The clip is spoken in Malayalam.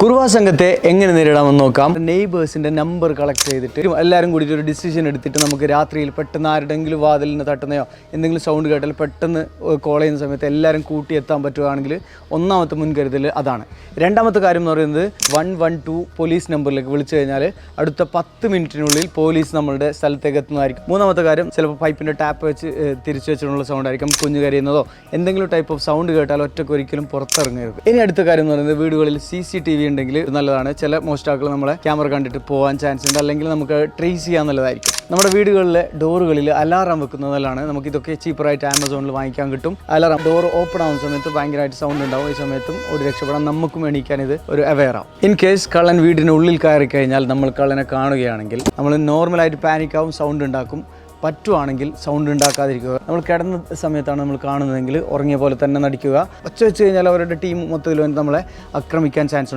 കുറുവാ സംഘത്തെ എങ്ങനെ നേരിടാമെന്ന് നോക്കാം. നെയ്ബേഴ്സിന്റെ നമ്പർ കളക്ട് ചെയ്തിട്ട് എല്ലാവരും കൂടി ഒരു ഡിസിഷൻ എടുത്തിട്ട് നമുക്ക് രാത്രിയിൽ പെട്ടെന്ന് ആരുടെങ്കിലും വാതിലിന് തട്ടുന്നയോ എന്തെങ്കിലും സൗണ്ട് കേട്ടാൽ പെട്ടെന്ന് കോൾ ചെയ്യുന്ന സമയത്ത് എല്ലാവരും കൂട്ടി എത്താൻ പറ്റുകയാണെങ്കിൽ ഒന്നാമത്തെ മുൻകരുതൽ അതാണ്. രണ്ടാമത്തെ കാര്യം എന്ന് പറയുന്നത് വൺ വൺ ടു പോലീസ് നമ്പറിലേക്ക് വിളിച്ചു കഴിഞ്ഞാൽ അടുത്ത പത്ത് മിനിറ്റിനുള്ളിൽ പോലീസ് നമ്മളുടെ സ്ഥലത്തേക്ക് എത്തുന്നതായിരിക്കും. മൂന്നാമത്തെ കാര്യം ചിലപ്പോൾ പൈപ്പിന്റെ ടാപ്പ് വെച്ച് തിരിച്ചു വെച്ചിട്ടുള്ള സൗണ്ട് ആയിരിക്കും. കുഞ്ഞു കരയുന്നതോ എന്തെങ്കിലും ടൈപ്പ് ഓഫ് സൗണ്ട് കേട്ടാൽ ഒറ്റയ്ക്ക് ഒരിക്കലും പുറത്തിറങ്ങരുത്. ഇനി അടുത്ത കാര്യം എന്ന് പറയുന്നത് വീടുകളിൽ സി സി ടി വി ഉണ്ടെങ്കിൽ നല്ലതാണ്. ചില മോസ്റ്റാക്കൾ നമ്മളെ ക്യാമറ കണ്ടിട്ട് പോകാൻ ചാൻസ് ഉണ്ട്. അല്ലെങ്കിൽ നമുക്ക് ട്രേസ് ചെയ്യാൻ നല്ലതായിരിക്കും. നമ്മുടെ വീടുകളിലെ ഡോറുകളിൽ അലാറം വെക്കുന്നത് നല്ലതാണ്. നമുക്ക് ഇതൊക്കെ ചീപ്പറായിട്ട് ആമസോണിൽ വാങ്ങിക്കാൻ കിട്ടും. അലാറം ഡോർ ഓപ്പൺ ആവുന്ന സമയത്ത് ഭയങ്കരമായിട്ട് സൗണ്ട് ഉണ്ടാവും. ഈ സമയത്തും ഒരു രക്ഷപ്പെടാൻ നമുക്കും എണീക്കാൻ ഇത് ഒരു അവെയർ ആവും. ഇൻ കേസ് കള്ളൻ വീടിനുള്ളിൽ കയറി കഴിഞ്ഞാൽ നമ്മൾ കള്ളനെ കാണുകയാണെങ്കിൽ നമ്മൾ നോർമലായിട്ട് പാനിക്കാവും സൗണ്ട് ഉണ്ടാക്കും. പറ്റുവാണെങ്കിൽ സൗണ്ട് ഉണ്ടാക്കാതിരിക്കുക. നമ്മൾ കിടന്ന സമയത്താണ് നമ്മൾ കാണുന്നതെങ്കിൽ ഉറങ്ങിയ പോലെ തന്നെ നടിക്കുക. ഒച്ച വെച്ച് കഴിഞ്ഞാൽ അവരുടെ ടീം മൊത്തത്തിൽ നമ്മളെ ആക്രമിക്കാൻ ചാൻസ് ഉണ്ട്.